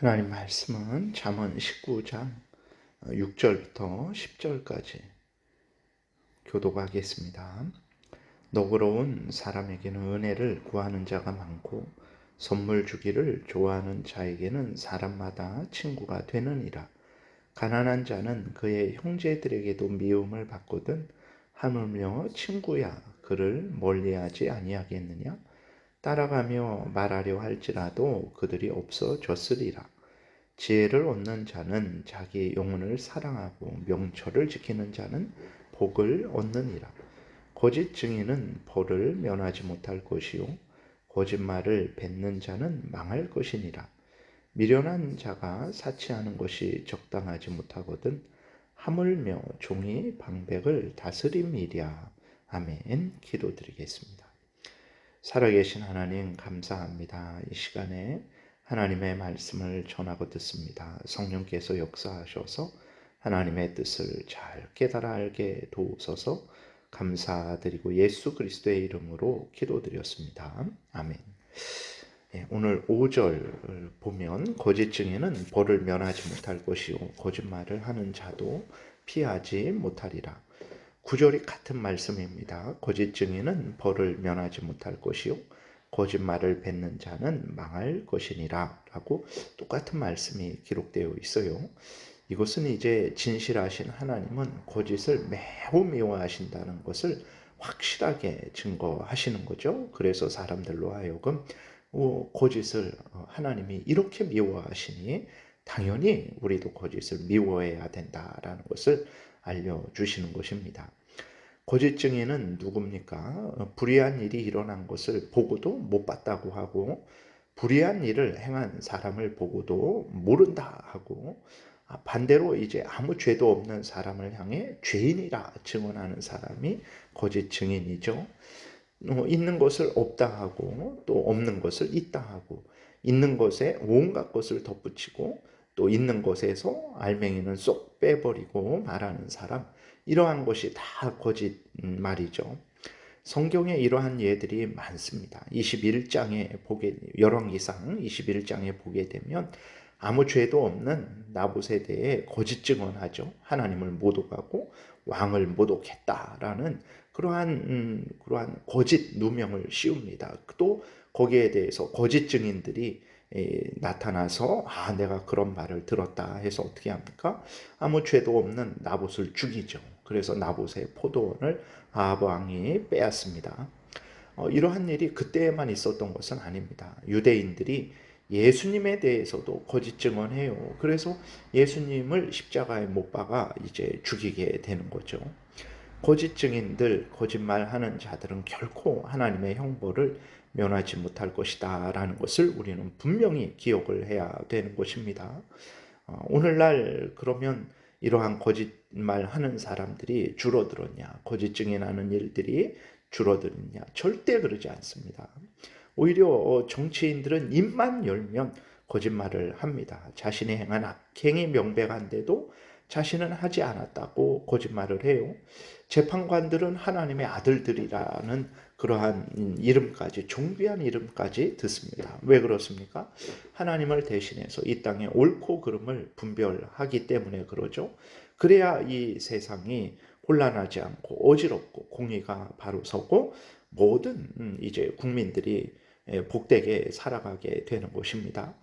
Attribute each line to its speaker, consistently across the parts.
Speaker 1: 하나님 말씀은 잠언 19장 6절부터 10절까지 교독하겠습니다. 너그러운 사람에게는 은혜를 구하는 자가 많고 선물 주기를 좋아하는 자에게는 사람마다 친구가 되느니라. 가난한 자는 그의 형제들에게도 미움을 받거든 하물며 친구야 그를 멀리하지 아니하겠느냐 따라가며 말하려 할지라도 그들이 없어졌으리라. 지혜를 얻는 자는 자기 영혼을 사랑하고 명철을 지키는 자는 복을 얻느니라. 거짓 증인은 벌을 면하지 못할 것이요 거짓말을 뱉는 자는 망할 것이니라. 미련한 자가 사치하는 것이 적당하지 못하거든 하물며 종이 방백을 다스림이랴. 아멘. 기도드리겠습니다. 살아계신 하나님 감사합니다. 이 시간에 하나님의 말씀을 전하고 듣습니다. 성령께서 역사하셔서 하나님의 뜻을 잘 깨달아 알게 도우소서 감사드리고 예수 그리스도의 이름으로 기도드렸습니다. 아멘. 예, 오늘 5절 보면 거짓 증인은 벌을 면하지 못할 것이요 거짓말을 하는 자도 피하지 못하리라. 구절이 같은 말씀입니다. 거짓 증인은 벌을 면하지 못할 것이요 거짓말을 뱉는 자는 망할 것이니라 라고 똑같은 말씀이 기록되어 있어요. 이것은 이제 진실하신 하나님은 거짓을 매우 미워하신다는 것을 확실하게 증거하시는 거죠. 그래서 사람들로 하여금 어, 거짓을 어, 하나님이 이렇게 미워하시니 당연히 우리도 거짓을 미워해야 된다라는 것을 알려주시는 것입니다. 거짓 증인은 누굽니까? 어, 불의한 일이 일어난 것을 보고도 못 봤다고 하고 불의한 일을 행한 사람을 보고도 모른다 하고 아, 반대로 이제 아무 죄도 없는 사람을 향해 죄인이라 증언하는 사람이 거짓 증인이죠. 어, 있는 것을 없다 하고 또 없는 것을 있다 하고 있는 것에 온갖 것을 덧붙이고 또 있는 것에서 알맹이는 쏙 빼버리고 말하는 사람 이러한 것이 다 거짓 말이죠. 성경에 이러한 예들이 많습니다. 21장에 보게 열왕기상 21장에 보게 되면 아무 죄도 없는 나봇에 대해 거짓 증언하죠. 하나님을 모독하고 왕을 모독했다라는 그러한 음, 그러한 거짓 누명을 씌웁니다. 또 거기에 대해서 거짓 증인들이 나타나서 아 내가 그런 말을 들었다 해서 어떻게 합니까? 아무 죄도 없는 나봇을 죽이죠. 그래서 나봇의 포도원을 아합 왕이 빼앗습니다. 어, 이러한 일이 그때에만 있었던 것은 아닙니다. 유대인들이 예수님에 대해서도 거짓 증언해요. 그래서 예수님을 십자가에 못 박아 이제 죽이게 되는 거죠. 거짓 증인들, 거짓말하는 자들은 결코 하나님의 형벌을 면하지 못할 것이다 라는 것을 우리는 분명히 기억을 해야 되는 것입니다. 어, 오늘날 그러면 이러한 거짓말 하는 사람들이 줄어들었냐, 거짓 증인하는 일들이 줄어들었냐, 절대 그러지 않습니다. 오히려 어, 정치인들은 입만 열면 거짓말을 합니다. 자신이 행한 악행이 명백한데도 자신은 하지 않았다고 거짓말을 해요. 재판관들은 하나님의 아들들이라는 그러한 이름까지 존귀한 이름까지 듣습니다. 왜 그렇습니까? 하나님을 대신해서 이 땅에 옳고 그름을 분별하기 때문에 그러죠. 그래야 이 세상이 혼란하지 않고 어지럽고 공의가 바로 서고 모든 이제 국민들이 복되게 살아가게 되는 것입니다.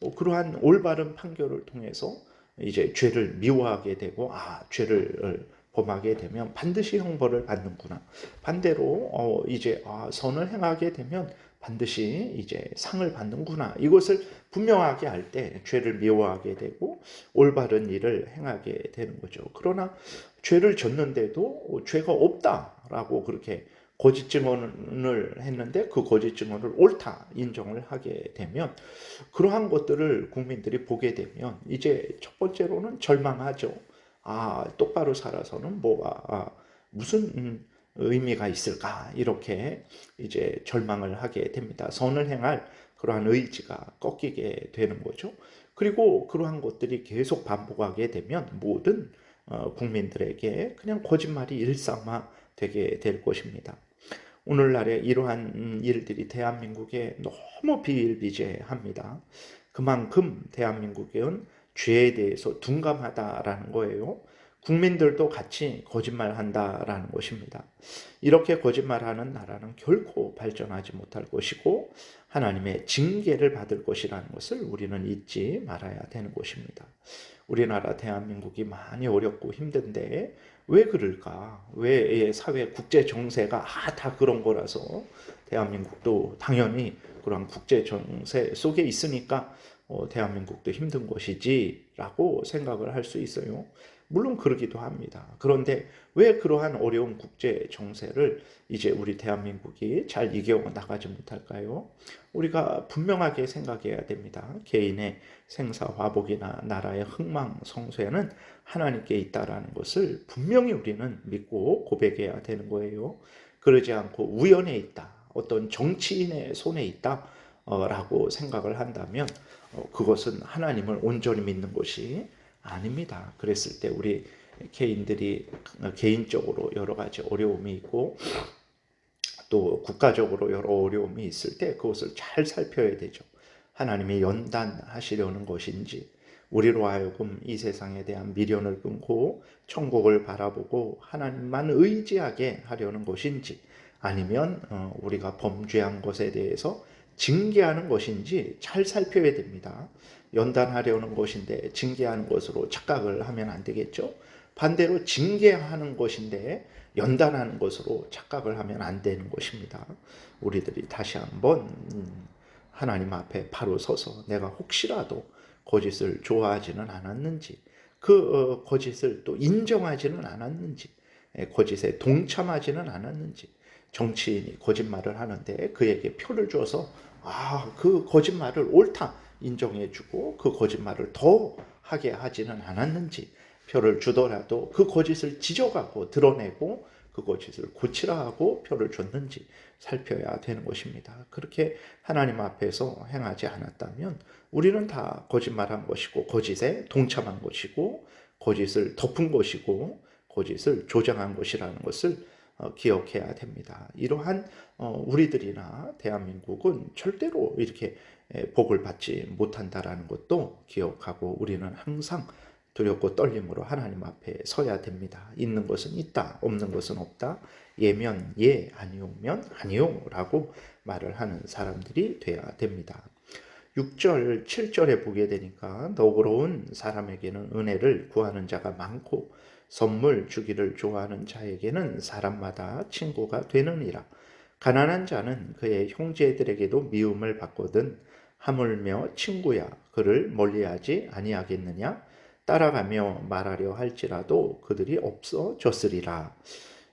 Speaker 1: 뭐 그러한 올바른 판결을 통해서 이제 죄를 미워하게 되고 아 죄를 범하게 되면 반드시 형벌을 받는구나. 반대로 어 이제 아 선을 행하게 되면 반드시 이제 상을 받는구나. 이것을 분명하게 할때 죄를 미워하게 되고 올바른 일을 행하게 되는 거죠. 그러나 죄를 졌는데도 죄가 없다라고 그렇게 거짓 증언을 했는데 그 거짓 증언을 옳다 인정을 하게 되면 그러한 것들을 국민들이 보게 되면 이제 첫 번째로는 절망하죠. 아 똑바로 살아서는 뭐가 아, 무슨 음, 의미가 있을까 이렇게 이제 절망을 하게 됩니다. 선을 행할 그러한 의지가 꺾이게 되는 거죠. 그리고 그러한 것들이 계속 반복하게 되면 모든 어, 국민들에게 그냥 거짓말이 일상화 되게 될 것입니다. 오늘날에 이러한 일들이 대한민국에 너무 비일비재합니다. 그만큼 대한민국은 죄에 대해서 둔감하다라는 거예요. 국민들도 같이 거짓말한다라는 것입니다. 이렇게 거짓말하는 나라는 결코 발전하지 못할 것이고 하나님의 징계를 받을 것이라는 것을 우리는 잊지 말아야 되는 것입니다. 우리나라 대한민국이 많이 어렵고 힘든데 왜 그럴까? 왜 사회 국제 정세가 아, 다 그런 거라서 대한민국도 당연히 그런 국제 정세 속에 있으니까 어, 대한민국도 힘든 것이지라고 생각을 할 수 있어요. 물론 그러기도 합니다. 그런데 왜 그러한 어려운 국제 정세를 이제 우리 대한민국이 잘 이겨 나가지 못할까요? 우리가 분명하게 생각해야 됩니다. 개인의 생사 화복이나 나라의 흥망 성쇠는 하나님께 있다라는 것을 분명히 우리는 믿고 고백해야 되는 거예요. 그러지 않고 우연에 있다. 어떤 정치인의 손에 있다. 라고 생각을 한다면 어, 그것은 하나님을 온전히 믿는 것이 아닙니다. 그랬을 때 우리 개인들이 개인적으로 여러 가지 어려움이 있고 또 국가적으로 여러 어려움이 있을 때 그것을 잘 살펴야 되죠. 하나님이 연단하시려는 것인지 우리로 하여금 이 세상에 대한 미련을 끊고 천국을 바라보고 하나님만 의지하게 하려는 것인지 아니면 어, 우리가 범죄한 것에 대해서 징계하는 것인지 잘 살펴야 됩니다. 연단하려는 것인데 징계하는 것으로 착각을 하면 안 되겠죠. 반대로 징계하는 것인데 연단하는 것으로 착각을 하면 안 되는 것입니다. 우리들이 다시 한번 하나님 앞에 바로 서서 내가 혹시라도 거짓을 좋아하지는 않았는지 그 어, 거짓을 또 인정하지는 않았는지 예, 거짓에 동참하지는 않았는지 정치인이 거짓말을 하는데 그에게 표를 줘서 아, 그 거짓말을 옳다 인정해주고 그 거짓말을 더 하게 하지는 않았는지 표를 주더라도 그 거짓을 지적하고 드러내고 그 거짓을 고치라 하고 표를 줬는지 살펴야 되는 것입니다. 그렇게 하나님 앞에서 행하지 않았다면 우리는 다 거짓말한 것이고 거짓에 동참한 것이고 거짓을 덮은 것이고 거짓을 조장한 것이라는 것을 어, 기억해야 됩니다. 이러한 어, 우리들이나 대한민국은 절대로 이렇게 복을 받지 못한다라는 것도 기억하고 우리는 항상 두렵고 떨림으로 하나님 앞에 서야 됩니다. 있는 것은 있다, 없는 것은 없다. 예면 예, 아니오면 아니오라고 말을 하는 사람들이 돼야 됩니다. 6절, 7절에 보게 되니까 너그러운 사람에게는 은혜를 구하는 자가 많고 선물 주기를 좋아하는 자에게는 사람마다 친구가 되느니라. 가난한 자는 그의 형제들에게도 미움을 받거든 하물며 친구야 그를 멀리하지 아니하겠느냐 따라가며 말하려 할지라도 그들이 없어졌으리라.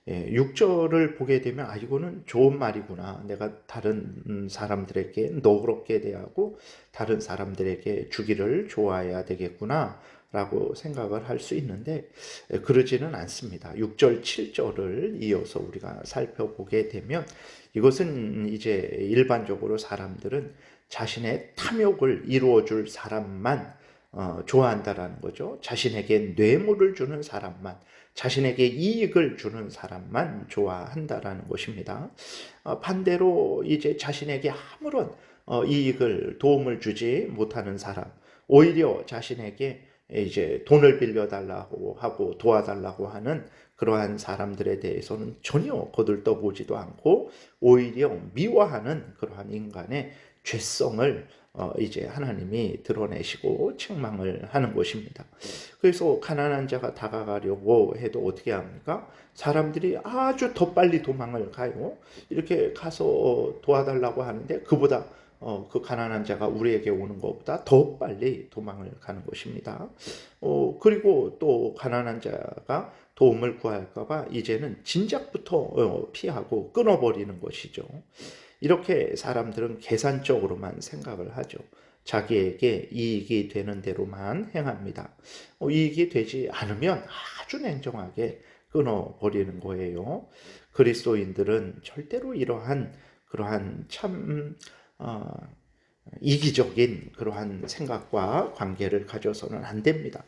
Speaker 1: 예, 6절을 보게 되면 아 이거는 좋은 말이구나. 내가 다른 사람들에게 너그럽게 대하고 다른 사람들에게 주기를 좋아해야 되겠구나. 라고 생각을 할 수 있는데 예, 그러지는 않습니다. 6절, 7절을 이어서 우리가 살펴보게 되면 이것은 이제 일반적으로 사람들은 자신의 탐욕을 이루어줄 사람만 어, 좋아한다라는 거죠. 자신에게 뇌물을 주는 사람만, 자신에게 이익을 주는 사람만 좋아한다라는 것입니다. 어, 반대로 이제 자신에게 아무런 어, 이익을 도움을 주지 못하는 사람, 오히려 자신에게 이제 돈을 빌려달라고 하고 도와달라고 하는 그러한 사람들에 대해서는 전혀 거들떠 보지도 않고 오히려 미워하는 그러한 인간의 죄성을 어 이제 하나님이 드러내시고 책망을 하는 것입니다. 그래서 가난한 자가 다가가려고 해도 어떻게 합니까? 사람들이 아주 더 빨리 도망을 가요. 이렇게 가서 도와달라고 하는데 그보다 어, 그 가난한 자가 우리에게 오는 것보다 더 빨리 도망을 가는 것입니다. 어, 그리고 또 가난한 자가 도움을 구할까봐 이제는 진작부터 어, 피하고 끊어버리는 것이죠. 이렇게 사람들은 계산적으로만 생각을 하죠. 자기에게 이익이 되는 대로만 행합니다. 어, 이익이 되지 않으면 아주 냉정하게 끊어버리는 거예요. 그리스도인들은 절대로 이러한 그러한 참 어, 이기적인 그러한 생각과 관계를 가져서는 안 됩니다.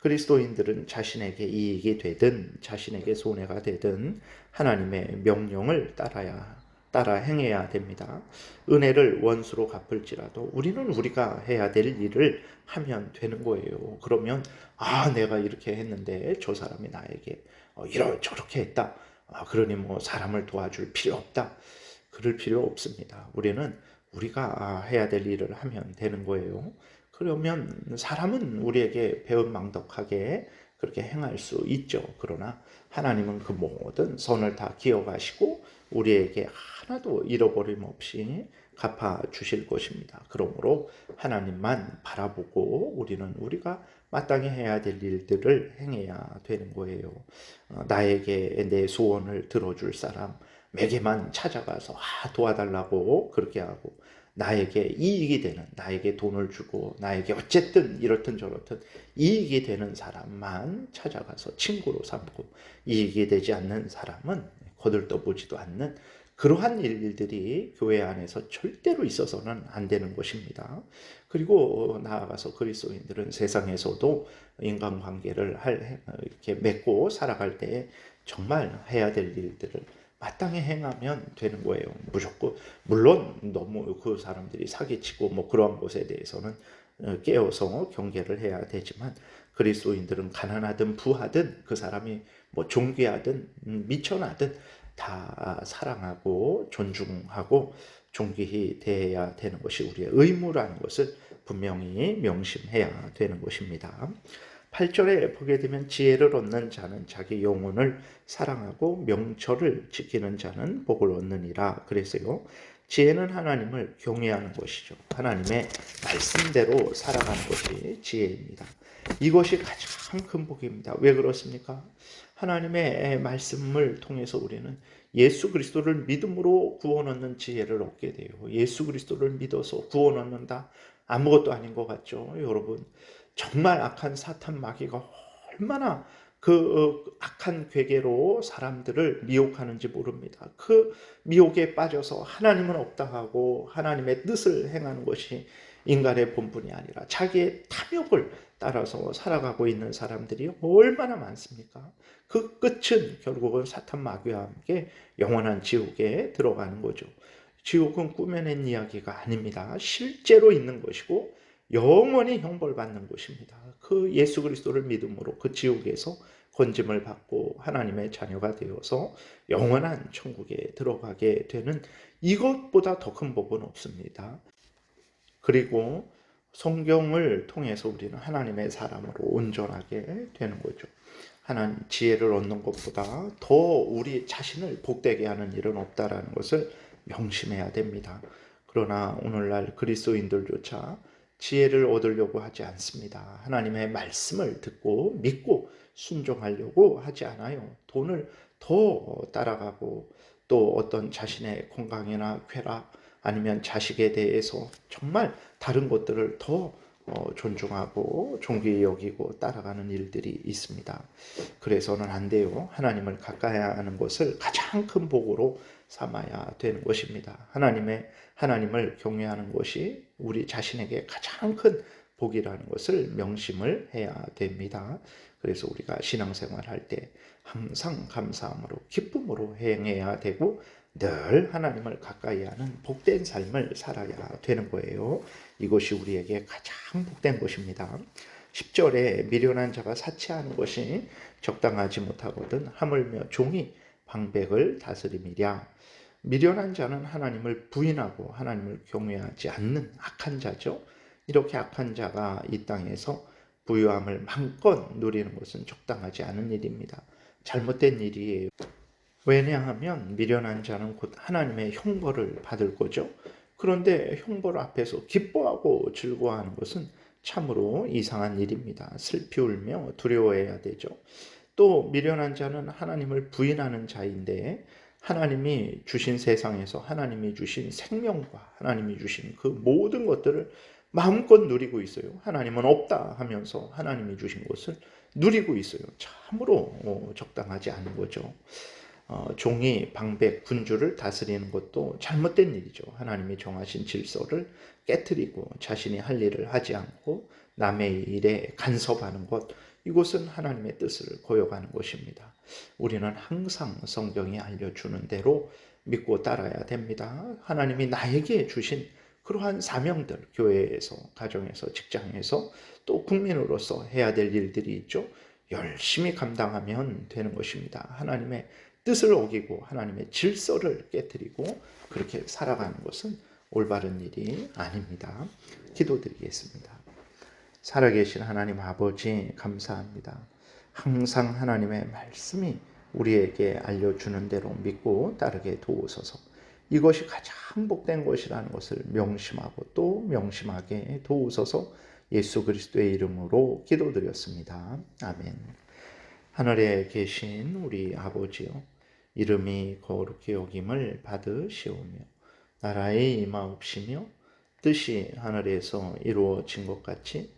Speaker 1: 그리스도인들은 자신에게 이익이 되든 자신에게 손해가 되든 하나님의 명령을 따라야 따라 행해야 됩니다. 은혜를 원수로 갚을지라도 우리는 우리가 해야 될 일을 하면 되는 거예요. 그러면 아 내가 이렇게 했는데 저 사람이 나에게 어, 이러 저렇게 했다. 아, 그러니 뭐 사람을 도와줄 필요 없다. 그럴 필요 없습니다. 우리는 우리가 아, 해야 될 일을 하면 되는 거예요. 그러면 사람은 우리에게 배은망덕하게 그렇게 행할 수 있죠. 그러나 하나님은 그 모든 선을 다 기억하시고 우리에게 하나도 잃어버림 없이 갚아 주실 것입니다. 그러므로 하나님만 바라보고 우리는 우리가 마땅히 해야 될 일들을 행해야 되는 거예요. 어, 나에게 내 소원을 들어줄 사람, 에게만 찾아가서 아, 도와달라고 그렇게 하고 나에게 이익이 되는 나에게 돈을 주고 나에게 어쨌든 이렇든 저렇든 이익이 되는 사람만 찾아가서 친구로 삼고 이익이 되지 않는 사람은 거들떠보지도 않는 그러한 일들이 교회 안에서 절대로 있어서는 안 되는 것입니다. 그리고 나아가서 그리스도인들은 세상에서도 인간관계를 할, 이렇게 맺고 살아갈 때 정말 해야 될 일들을 마땅히 행하면 되는 거예요. 무조건 물론 너무 그 사람들이 사기치고 뭐 그러한 것에 대해서는 어, 깨어서 경계를 해야 되지만 그리스도인들은 가난하든 부하든 그 사람이 뭐 존귀하든 음, 미천하든 다 사랑하고 존중하고 존귀히 대해야 되는 것이 우리의 의무라는 것을 분명히 명심해야 되는 것입니다. 8절에 보게 되면 지혜를 얻는 자는 자기 영혼을 사랑하고 명철을 지키는 자는 복을 얻느니라 그랬어요. 지혜는 하나님을 경외하는 것이죠. 하나님의 말씀대로 살아가는 것이 지혜입니다. 이것이 가장 큰 복입니다. 왜 그렇습니까? 하나님의 말씀을 통해서 우리는 예수 그리스도를 믿음으로 구원 얻는 지혜를 얻게 돼요. 예수 그리스도를 믿어서 구원 얻는다? 아무것도 아닌 것 같죠, 여러분. 정말 악한 사탄 마귀가 얼마나 그 어, 악한 괴계로 사람들을 미혹하는지 모릅니다. 그 미혹에 빠져서 하나님은 없다 하고 하나님의 뜻을 행하는 것이 인간의 본분이 아니라 자기의 탐욕을 따라서 살아가고 있는 사람들이 얼마나 많습니까? 그 끝은 결국은 사탄 마귀와 함께 영원한 지옥에 들어가는 거죠. 지옥은 꾸며낸 이야기가 아닙니다. 실제로 있는 것이고 영원히 형벌받는 곳입니다. 그 예수 그리스도를 믿음으로 그 지옥에서 건짐을 받고 하나님의 자녀가 되어서 영원한 천국에 들어가게 되는 이것보다 더 큰 복은 없습니다. 그리고 성경을 통해서 우리는 하나님의 사람으로 온전하게 되는 거죠. 하나님 지혜를 얻는 것보다 더 우리 자신을 복되게 하는 일은 없다라는 것을 명심해야 됩니다. 그러나 오늘날 그리스도인들조차 지혜를 얻으려고 하지 않습니다. 하나님의 말씀을 듣고 믿고 순종하려고 하지 않아요. 돈을 더 따라가고 또 어떤 자신의 건강이나 쾌락 아니면 자식에 대해서 정말 다른 것들을 더 어, 존중하고 존귀히 여기고 따라가는 일들이 있습니다. 그래서는 안 돼요. 하나님을 가까이 하는 것을 가장 큰 복으로 삼아야 되는 것입니다. 하나님의 하나님을 경외하는 것이 우리 자신에게 가장 큰 복이라는 것을 명심을 해야 됩니다. 그래서 우리가 신앙생활 할때 항상 감사함으로 기쁨으로 행해야 되고 늘 하나님을 가까이 하는 복된 삶을 살아야 되는 거예요. 이것이 우리에게 가장 복된 것입니다. 10절에 미련한 자가 사치하는 것이 적당하지 못하거든 하물며 종이 방백을 다스림이랴. 미련한 자는 하나님을 부인하고 하나님을 경외하지 않는 악한 자죠. 이렇게 악한 자가 이 땅에서 부유함을 마음껏 누리는 것은 적당하지 않은 일입니다. 잘못된 일이에요. 왜냐하면 미련한 자는 곧 하나님의 형벌을 받을 거죠. 그런데 형벌 앞에서 기뻐하고 즐거워하는 것은 참으로 이상한 일입니다. 슬피 울며 두려워해야 되죠. 또 미련한 자는 하나님을 부인하는 자인데 하나님이 주신 세상에서 하나님이 주신 생명과 하나님이 주신 그 모든 것들을 마음껏 누리고 있어요. 하나님은 없다 하면서 하나님이 주신 것을 누리고 있어요. 참으로 어, 적당하지 않은 거죠. 어, 종이 방백 군주를 다스리는 것도 잘못된 일이죠. 하나님이 정하신 질서를 깨뜨리고 자신이 할 일을 하지 않고 남의 일에 간섭하는 것 이것은 하나님의 뜻을 고여가는 것입니다. 우리는 항상 성경이 알려주는 대로 믿고 따라야 됩니다. 하나님이 나에게 주신 그러한 사명들, 교회에서, 가정에서, 직장에서 또 국민으로서 해야 될 일들이 있죠. 열심히 감당하면 되는 것입니다. 하나님의 뜻을 어기고 하나님의 질서를 깨뜨리고 그렇게 살아가는 것은 올바른 일이 아닙니다. 기도드리겠습니다. 살아계신 하나님 아버지 감사합니다. 항상 하나님의 말씀이 우리에게 알려주는 대로 믿고 따르게 도우소서. 이것이 가장 복된 것이라는 것을 명심하고 또 명심하게 도우소서 예수 그리스도의 이름으로 기도드렸습니다. 아멘. 하늘에 계신 우리 아버지요. 이름이 거룩히 여김을 받으시오며 나라의 임하옵시며 뜻이 하늘에서 이루어진 것 같이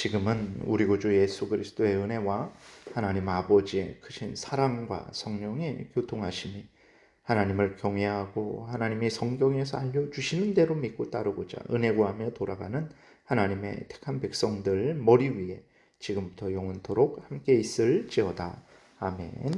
Speaker 1: 지금은 우리 구주 예수 그리스도의 은혜와 하나님 아버지의 크신 사랑과 성령의 교통하심이 하나님을 경외하고 하나님이 성경에서 알려주시는 대로 믿고 따르고자 은혜 구하며 돌아가는 하나님의 택한 백성들 머리 위에 지금부터 영원토록 함께 있을지어다. 아멘.